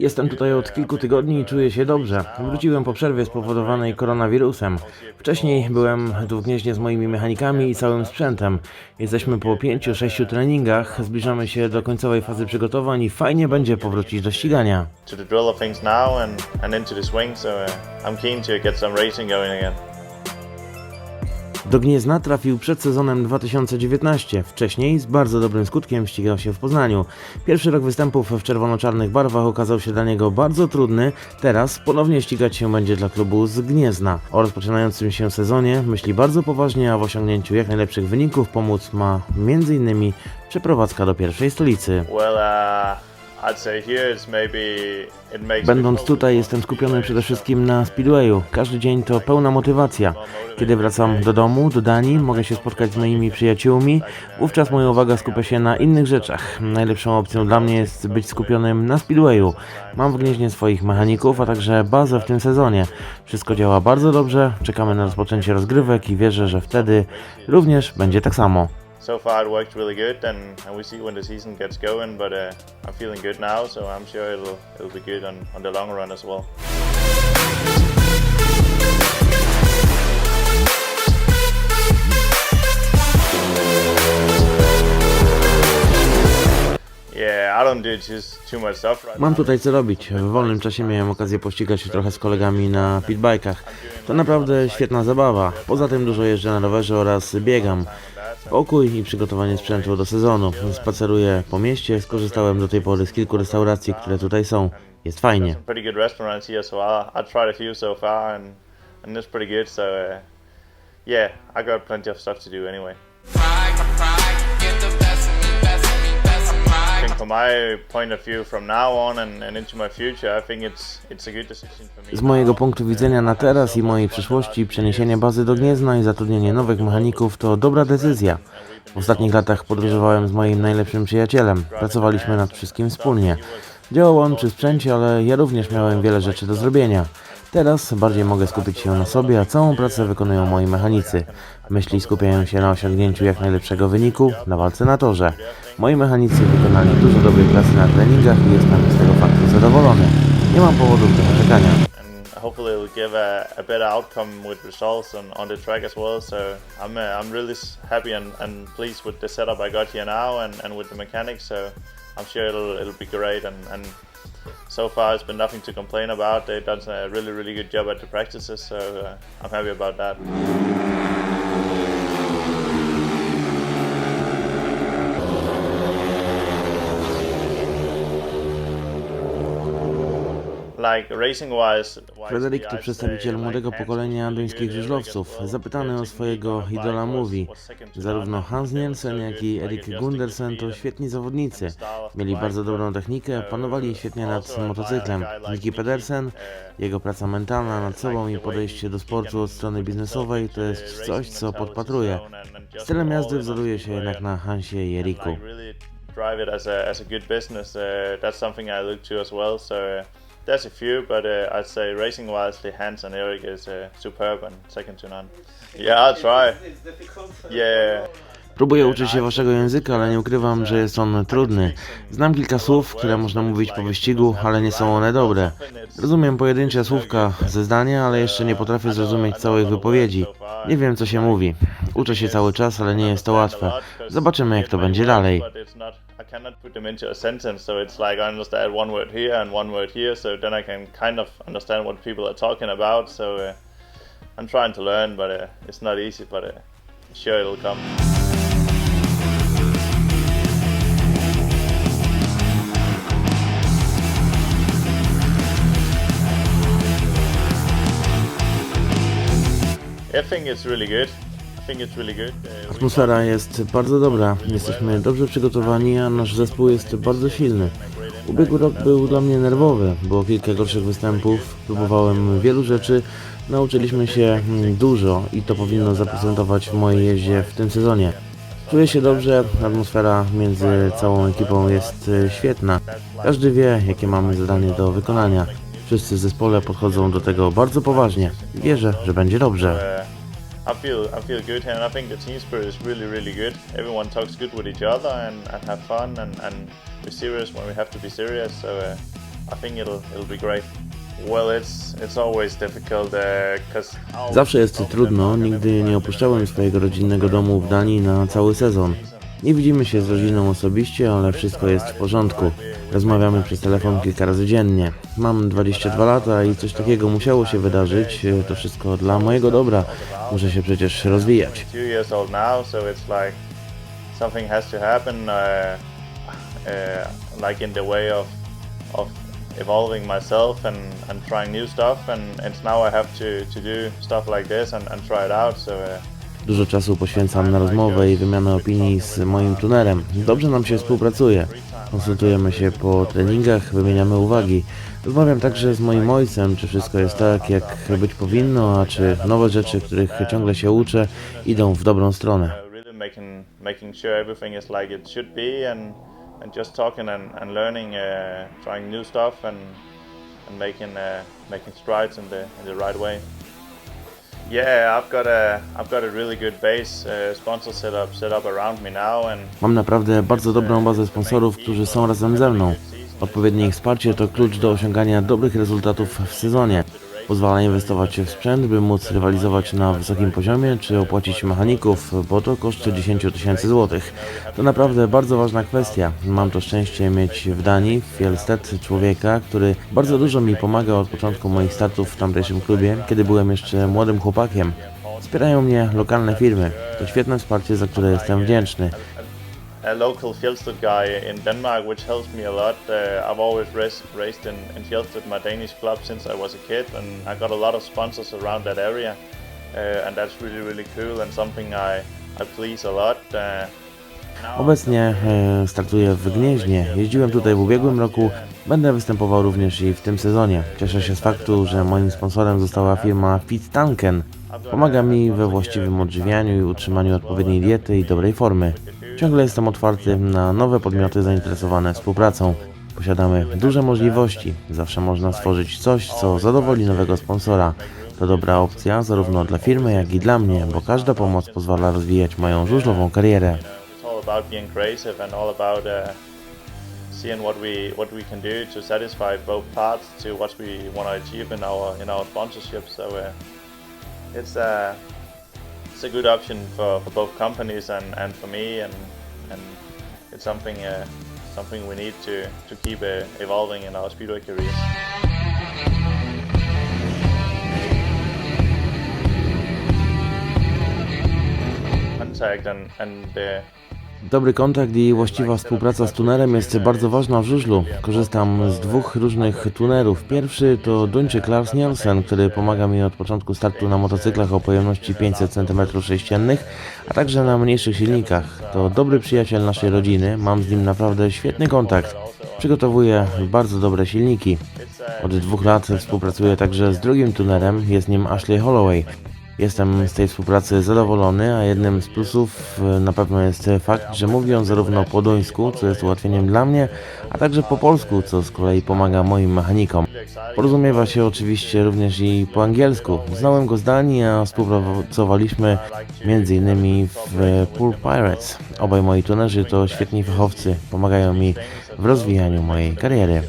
Jestem tutaj od kilku tygodni i czuję się dobrze. Wróciłem po przerwie spowodowanej koronawirusem. Wcześniej byłem tu w gnieźnie z moimi mechanikami i całym sprzętem. Jesteśmy po 5-6 treningach, zbliżamy się do końcowej fazy przygotowań i fajnie będzie powrócić do ścigania. to the drill of things now and, and into the swing. So uh, I'm keen to get some racing going again. Do Gniezna trafił przed sezonem 2019. Wcześniej z bardzo dobrym skutkiem ścigał się w Poznaniu. Pierwszy rok występów w czerwono-czarnych barwach okazał się dla niego bardzo trudny. Teraz ponownie ścigać się będzie dla klubu z Gniezna. O rozpoczynającym się sezonie myśli bardzo poważnie, a w osiągnięciu jak najlepszych wyników pomóc ma m.in. przeprowadzka do pierwszej stolicy. Well, uh, Będąc tutaj jestem on skupiony przede wszystkim na speedwayu. Każdy dzień to pełna motywacja. Kiedy wracam do domu, do Danii, mogę się spotkać z moimi przyjaciółmi, wówczas moja uwaga skupia się na innych rzeczach. Najlepszą opcją dla mnie jest być skupionym na speedwayu. Mam w Gnieźnie swoich mechaników, a także bazę w tym sezonie. Wszystko działa bardzo dobrze, czekamy na rozpoczęcie rozgrywek i wierzę, że wtedy również będzie tak samo. So far it worked really good, and, and we see when the season gets going. But uh, I'm feeling good now, so I'm sure it'll it'll be good on, on the long run as well. Mam tutaj co robić. W wolnym czasie miałem okazję pościgać się trochę z kolegami na pitbajkach. To naprawdę świetna zabawa. Poza tym dużo jeżdżę na rowerze oraz biegam. Pokój i przygotowanie sprzętu do sezonu. Spaceruję po mieście, skorzystałem do tej pory z kilku restauracji, które tutaj są. Jest fajnie. and it's pretty good. So uh, yeah, I got plenty of stuff to do anyway. Z mojego punktu widzenia na teraz i mojej przyszłości przeniesienie bazy do Gniezna i zatrudnienie nowych mechaników to dobra decyzja. W ostatnich latach podróżowałem z moim najlepszym przyjacielem. Pracowaliśmy nad wszystkim wspólnie. Działał on przy sprzęcie, ale ja również miałem wiele rzeczy do zrobienia. Teraz bardziej mogę skupić się na sobie, a całą pracę wykonują moi mechanicy. Myśli skupiają się na osiągnięciu jak najlepszego wyniku na walce na torze. Moi mechanicy wykonali dużo dobrej pracy na treningach i jestem z tego faktu zadowolony. Nie mam powodów do narzekania. hopefully it'll give a, a better outcome with results on, the track as well. So I'm uh, I'm really happy and, and pleased with the setup I got here now and, and with the mechanics. So I'm sure it'll it'll be great and, and so far it's been nothing to complain about. They've done a really really good job at the practices, so uh, I'm happy about that. Fryderyk to przedstawiciel młodego pokolenia duńskich żużlowców. Zapytany o swojego idola mówi, zarówno Hans Nielsen, jak i Erik Gundersen to świetni zawodnicy. Mieli bardzo dobrą technikę, panowali świetnie nad motocyklem. Nicky Pedersen, jego praca mentalna nad sobą i podejście do sportu od strony biznesowej to jest coś, co podpatruję. Stylem jazdy wzoruje się jednak na Hansie i Eriku. drive it as a, as a good business. Uh, that's something I look to as well. So uh, there's a few, but uh, I'd say racing wise, the Hans and Eric is uh, superb and second to none. Yeah, I'll try. Yeah. Próbuję uczyć się waszego języka, ale nie ukrywam, że jest on trudny. Znam kilka słów, które można mówić po wyścigu, ale nie są one dobre. Rozumiem pojedyncze słówka ze zdania, ale jeszcze nie potrafię zrozumieć całej wypowiedzi. Nie wiem, co się mówi. Uczę się cały czas, ale nie jest to łatwe. Zobaczymy, jak to będzie dalej. Cannot put them into a sentence, so it's like I understand one word here and one word here, so then I can kind of understand what people are talking about. So uh, I'm trying to learn, but uh, it's not easy. But uh, sure, it'll come. I think it's really good. Atmosfera jest bardzo dobra, jesteśmy dobrze przygotowani, a nasz zespół jest bardzo silny. Ubiegły rok był dla mnie nerwowy, było kilka gorszych występów, próbowałem wielu rzeczy, nauczyliśmy się dużo i to powinno zaprezentować w mojej jeździe w tym sezonie. Czuję się dobrze, atmosfera między całą ekipą jest świetna. Każdy wie, jakie mamy zadanie do wykonania. Wszyscy w zespole podchodzą do tego bardzo poważnie. Wierzę, że będzie dobrze. Uh, I feel I feel good here, and I think the team spirit is really really good. Everyone talks good with each other and, and have fun, and, and we're serious when we have to be serious. So uh, I think it'll it'll be great. Well, it's it's always difficult because Zawsze jest trudno, nigdy nie opuszczałem swojego rodzinnego domu w Danii na cały sezon. Nie widzimy się z rodziną osobiście, ale wszystko jest w porządku. Rozmawiamy przez telefon kilka razy dziennie. Mam 22 lata i coś takiego musiało się wydarzyć. To wszystko dla mojego dobra. Muszę się przecież rozwijać. uh, uh, evolving myself and, and trying new stuff, and it's now I have to, to do stuff like this and, and try it out. So uh, Dużo czasu poświęcam na rozmowę i wymianę opinii z moim tunerem. Dobrze nam się współpracuje. Konsultujemy się po treningach, wymieniamy uwagi. Rozmawiam także z moim ojcem, czy wszystko jest tak, jak być powinno, a czy nowe rzeczy, których ciągle się uczę, idą w dobrą stronę. making strides in the right way. Mam naprawdę bardzo dobrą bazę sponsorów, którzy są razem ze mną. Odpowiednie ich wsparcie to klucz do osiągania dobrych rezultatów w sezonie. Pozwala inwestować w sprzęt, by móc rywalizować na wysokim poziomie, czy opłacić mechaników, bo to kosztuje 10 tysięcy złotych. To naprawdę bardzo ważna kwestia. Mam to szczęście mieć w Danii, w Fjellstedt, człowieka, który bardzo dużo mi pomaga od początku moich startów w tamtejszym klubie, kiedy byłem jeszcze młodym chłopakiem. Wspierają mnie lokalne firmy. To świetne wsparcie, za które jestem wdzięczny. A local Fjellstedt guy in Denmark, which helps me a lot. Uh, I've always res- raced in, in Fjellstedt, my Danish club, since I was a kid, and I got a lot of sponsors around that area, uh, and that's really really cool and something I I please a lot. Uh, Obecnie e, startuję w Gnieźnie. Jeździłem tutaj w ubiegłym roku. Będę występował również i w tym sezonie. Cieszę się z faktu, że moim sponsorem została firma Fit Tanken. Pomaga mi we właściwym odżywianiu i utrzymaniu odpowiedniej diety i dobrej formy. Ciągle jestem otwarty na nowe podmioty zainteresowane współpracą. Posiadamy duże możliwości. Zawsze można stworzyć coś, co zadowoli nowego sponsora. To dobra opcja zarówno dla firmy, jak i dla mnie, bo każda pomoc pozwala rozwijać moją żużlową karierę. uh, seeing what we what we can do to satisfy both parts to what we want to achieve in our in our sponsorship. So uh, it's a it's a good option for, for both companies and, and for me and and it's something uh, something we need to to keep uh, evolving in our speedway careers. Contact and and uh, Dobry kontakt i właściwa współpraca z tunerem jest bardzo ważna w żużlu. Korzystam z dwóch różnych tunerów. Pierwszy to Duńczyk Lars Nielsen, który pomaga mi od początku startu na motocyklach o pojemności 500 cm3, a także na mniejszych silnikach. To dobry przyjaciel naszej rodziny, mam z nim naprawdę świetny kontakt. Przygotowuje bardzo dobre silniki. Od dwóch lat współpracuję także z drugim tunerem, jest nim Ashley Holloway. Jestem z tej współpracy zadowolony, a jednym z plusów e, na pewno jest fakt, że mówi on zarówno po duńsku, co jest ułatwieniem dla mnie, a także po polsku, co z kolei pomaga moim mechanikom. Porozumiewa się oczywiście również i po angielsku. Znałem go z Danii, a współpracowaliśmy m.in. w Pool Pirates. Obaj moi tunerzy to świetni fachowcy, pomagają mi w rozwijaniu mojej kariery.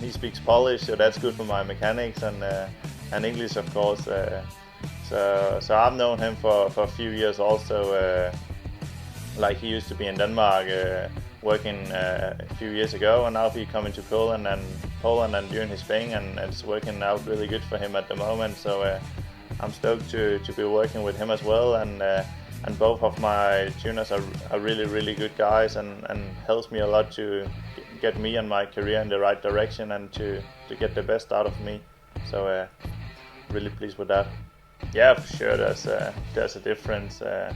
he speaks Polish, so that's good for my mechanics and uh, and English, of course. Uh, so so I've known him for, for a few years also. Uh, like he used to be in Denmark, uh, working uh, a few years ago, and now he coming to Poland and Poland and doing his thing, and, and it's working out really good for him at the moment. So uh, I'm stoked to, to be working with him as well, and. Uh, and both of my tuners are, are really really good guys and, and helps me a lot to get me and my career in the right direction and to, to get the best out of me so uh, really pleased with that yeah for sure there's a, there's a difference uh,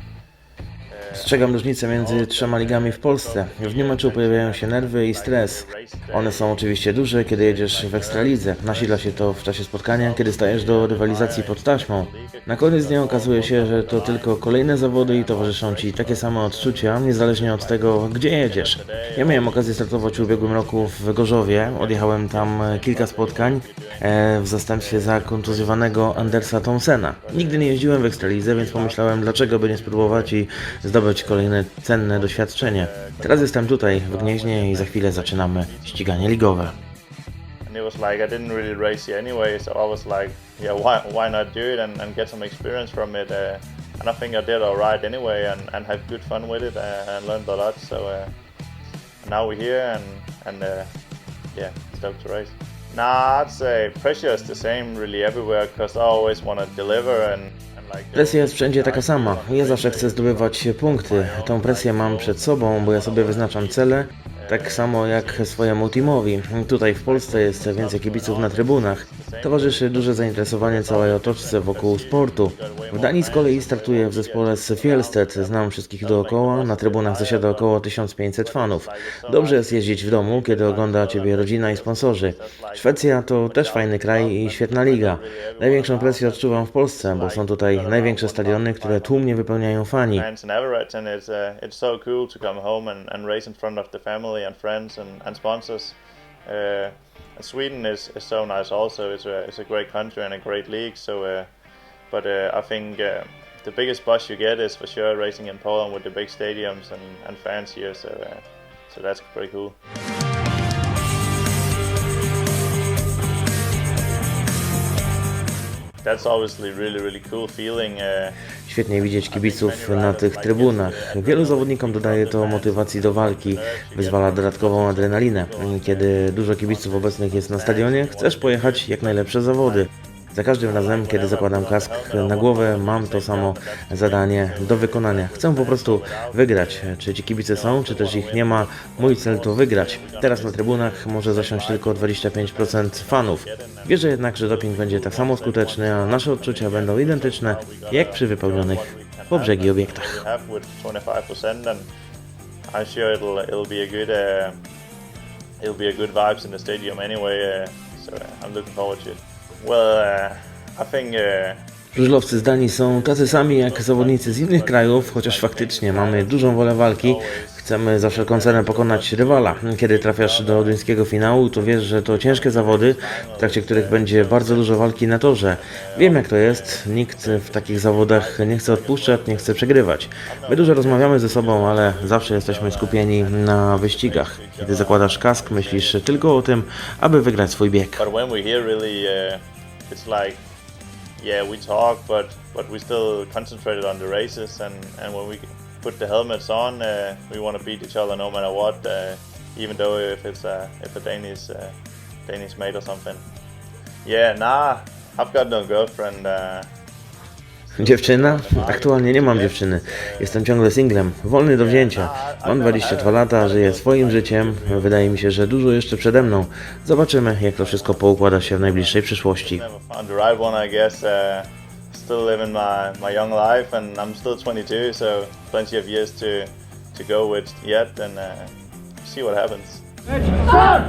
Strzegam różnicę między trzema ligami w Polsce. W dniu meczu pojawiają się nerwy i stres. One są oczywiście duże, kiedy jedziesz w Ekstralidze. Nasila się to w czasie spotkania, kiedy stajesz do rywalizacji pod taśmą. Na koniec dnia okazuje się, że to tylko kolejne zawody i towarzyszą Ci takie same odczucia, niezależnie od tego, gdzie jedziesz. Ja miałem okazję startować w ubiegłym roku w Gorzowie. Odjechałem tam kilka spotkań e, w zastępstwie za kontuzjowanego Andersa Thompsona. Nigdy nie jeździłem w Ekstralidze, więc pomyślałem, dlaczego by nie spróbować i zdobyć kolejne cenne doświadczenie. Teraz jestem tutaj w Gnieźnie i za chwilę zaczynamy ściganie ligowe. and it was like I didn't really race here anyway, so I was like, yeah, why not do it and, get some experience from it? Uh, and I think I did all right anyway, and, and had good fun with it uh, and learned a lot. So uh, now we're here and and uh, yeah, stoked to race. Nah, I'd say pressure is the same really everywhere because I always want to deliver and. Presja jest wszędzie taka sama. Ja zawsze chcę zdobywać punkty. Tą presję mam przed sobą, bo ja sobie wyznaczam cele, tak samo jak swojemu teamowi. Tutaj w Polsce jest więcej kibiców na trybunach. Towarzyszy duże zainteresowanie całej otoczce wokół sportu. W Danii z kolei startuję w zespole z Fjellstedt. Znam wszystkich dookoła. Na trybunach zasiada około 1500 fanów. Dobrze jest jeździć w domu, kiedy ogląda Ciebie rodzina i sponsorzy. Szwecja to też fajny kraj i świetna liga. Największą presję odczuwam w Polsce, bo są tutaj największe stadiony, które tłumnie wypełniają fani. uh, Uh, Sweden is, is so nice also. It's a it's a great country and a great league. So, uh, but uh, I think uh, the biggest buzz you get is for sure racing in Poland with the big stadiums and, and fans here. So, uh, so that's pretty cool. That's obviously really really cool feeling. Świetnie widzieć kibiców na tych trybunach. Wielu zawodnikom dodaje to motywacji do walki, wyzwala dodatkową adrenalinę. Kiedy dużo kibiców obecnych jest na stadionie, chcesz pojechać jak najlepsze zawody. Za każdym razem, kiedy zakładam kask na głowę, mam to samo zadanie do wykonania. Chcę po prostu wygrać. Czy ci kibice są, czy też ich nie ma, mój cel to wygrać. Teraz na trybunach może zasiąść tylko 25% fanów. Wierzę jednak, że doping będzie tak samo skuteczny, a nasze odczucia będą identyczne jak przy wypełnionych po brzegi obiektach. have with 25%, and I'm sure it'll be a good uh, vibes in the stadium anyway. Uh, so uh, I'm looking forward to it. Well, uh, I think uh, Żużlowcy z Danii są tacy sami jak zawodnicy z innych krajów, chociaż faktycznie mamy dużą wolę walki. Chcemy za wszelką cenę pokonać rywala. Kiedy trafiasz do duńskiego finału, to wiesz, że to ciężkie zawody, w trakcie których będzie bardzo dużo walki na torze. Wiem jak to jest, nikt w takich zawodach nie chce odpuszczać, nie chce przegrywać. My dużo rozmawiamy ze sobą, ale zawsze jesteśmy skupieni na wyścigach. Kiedy zakładasz kask, myślisz tylko o tym, aby wygrać swój bieg. Uh, it's like yeah, we talk, but but we still concentrated on the races, and and when we put the helmets on, uh, we want to beat each other no matter what, uh, even though if it's a if a Danish uh, Danish mate or something. Yeah, nah, I've got no girlfriend. Dziewczyna? Aktualnie nie mam dziewczyny. Jestem ciągle singlem, wolny do wzięcia. Mam 22 lata, żyję swoim życiem. Wydaje mi się, że dużo jeszcze przede mną. Zobaczymy, jak to wszystko poukłada się w najbliższej przyszłości. Uh, still living my, my young life, and I'm still 22, so plenty of years to to go with yet, and uh, see what happens. Start!